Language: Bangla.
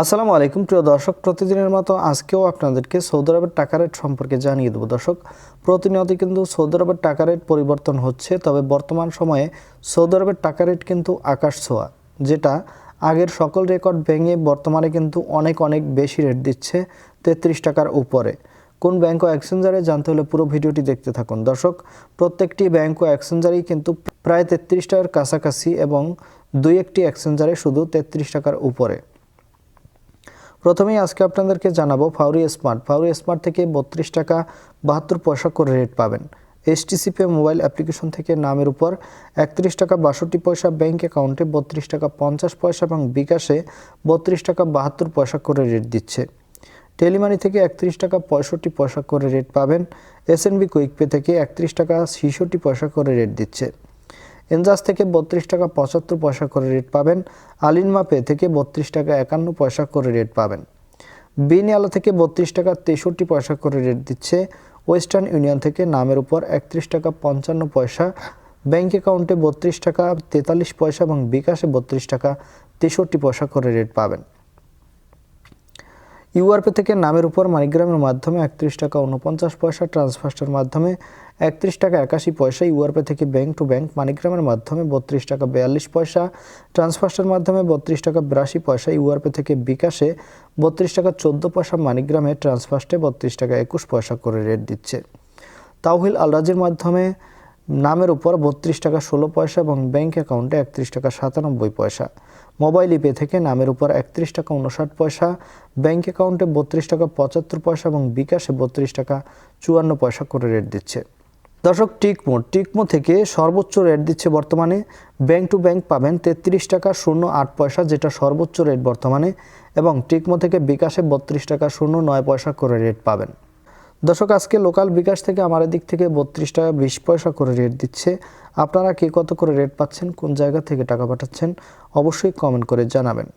আসসালামু আলাইকুম, প্রিয় দর্শক, প্রতিদিনের মতো আজকেও আপনাদেরকে সৌদি আরবের টাকা রেট সম্পর্কে জানিয়ে দেবো। দর্শক প্রতিনিয়ত কিন্তু সৌদি আরবের টাকা রেট পরিবর্তন হচ্ছে, তবে বর্তমান সময়ে সৌদি আরবের টাকা রেট কিন্তু আকাশ ছোঁয়া, যেটা আগের সকল রেকর্ড ভেঙে বর্তমানে কিন্তু অনেক অনেক বেশি রেট দিচ্ছে তেত্রিশ টাকার উপরে। কোন ব্যাংক ও এক্সচেঞ্জারে জানতে হলে পুরো ভিডিওটি দেখতে থাকুন। দর্শক, প্রত্যেকটি ব্যাংক ও এক্সচেঞ্জারেই কিন্তু প্রায় তেত্রিশ টাকার কাছাকাছি এবং দুই একটি এক্সচেঞ্জারে শুধু তেত্রিশ টাকার উপরে। প্রথমেই আজকে আপনাদেরকে জানাব ফাউরি স্মার্ট। ফাউরি স্মার্ট থেকে বত্রিশ টাকা বাহাত্তর পয়সা করে রেট পাবেন। এইচটিসিপি মোবাইল অ্যাপ্লিকেশন থেকে নামের উপর একত্রিশ টাকা বাষট্টি পয়সা ব্যাঙ্ক অ্যাকাউন্টে বত্রিশ টাকা পঞ্চাশ পয়সা এবং বিকাশে বত্রিশ টাকা বাহাত্তর পয়সা করে রেট দিচ্ছে। টেলিমানি থেকে একত্রিশ টাকা পঁয়ষট্টি পয়সা করে রেট পাবেন। এসএনবি কুইকপে থেকে একত্রিশ টাকা ছেষট্টি পয়সা করে রেট দিচ্ছে। এনজাস থেকে বত্রিশ টাকা পঁচাত্তর পয়সা করে রেট পাবেন। আলিন মাপে থেকে বত্রিশ টাকা একান্ন পয়সা করে রেট পাবেন। বিনিয়ালা থেকে বত্রিশ টাকা তেষট্টি পয়সা করে রেট দিচ্ছে। ওয়েস্টার্ন ইউনিয়ন থেকে নামের উপর একত্রিশ টাকা পঞ্চান্ন পয়সা। ব্যাংক অ্যাকাউন্টে বত্রিশ টাকা তেতাল্লিশ পয়সা এবং বিকাশে বত্রিশ টাকা তেষট্টি পয়সা করে রেট পাবেন। ইউআরপি থেকে নামের উপর মানিগ্রামের মাধ্যমে একত্রিশ টাকা উনপঞ্চাশ পয়সা ট্রান্সফার্স্টের মাধ্যমে একত্রিশ টাকা একাশি পয়সা ইউআরপি থেকে ব্যাংক টু ব্যাংক মানিগ্রামের মাধ্যমে বত্রিশ টাকা বিয়াল্লিশ পয়সা ট্রান্সফার্স্টের মাধ্যমে বত্রিশ টাকা বিরাশি পয়সা ইউআরপি থেকে বিকাশে বত্রিশ টাকা চোদ্দ পয়সা মানিগ্রামে ট্রান্সফার্স্টে বত্রিশ টাকা একুশ পয়সা করে রেট দিচ্ছে। তাওহিল আলরাজির মাধ্যমে নামের উপর বত্রিশ টাকা ষোলো পয়সা এবং ব্যাংক অ্যাকাউন্টে একত্রিশ টাকা সাতানব্বই পয়সা। মোবাইল ইপে থেকে নামের উপর একত্রিশ টাকা উনষাট পয়সা, ব্যাংক অ্যাকাউন্টে বত্রিশ টাকা পঁচাত্তর পয়সা এবং বিকাশে বত্রিশ টাকা চুয়ান্ন পয়সা করে রেট দিচ্ছে। দর্শক, টিকমো টিকমো থেকে সর্বোচ্চ রেট দিচ্ছে বর্তমানে। ব্যাংক টু ব্যাংক পাবেন তেত্রিশ টাকা শূন্য আট পয়সা, যেটা সর্বোচ্চ রেট বর্তমানে, এবং টিকমো থেকে বিকাশে বত্রিশ টাকা শূন্য নয় পয়সা করে রেট পাবেন। দর্শক, আজকে লোকাল বিকাশ থেকে আমার দিক থেকে বত্রিশ টাকা বিশ পয়সা করে রেট দিচ্ছে। আপনারা কে কত করে রেট পাচ্ছেন, কোন জায়গা থেকে টাকা পাঠাচ্ছেন, অবশ্যই কমেন্ট করে জানাবেন।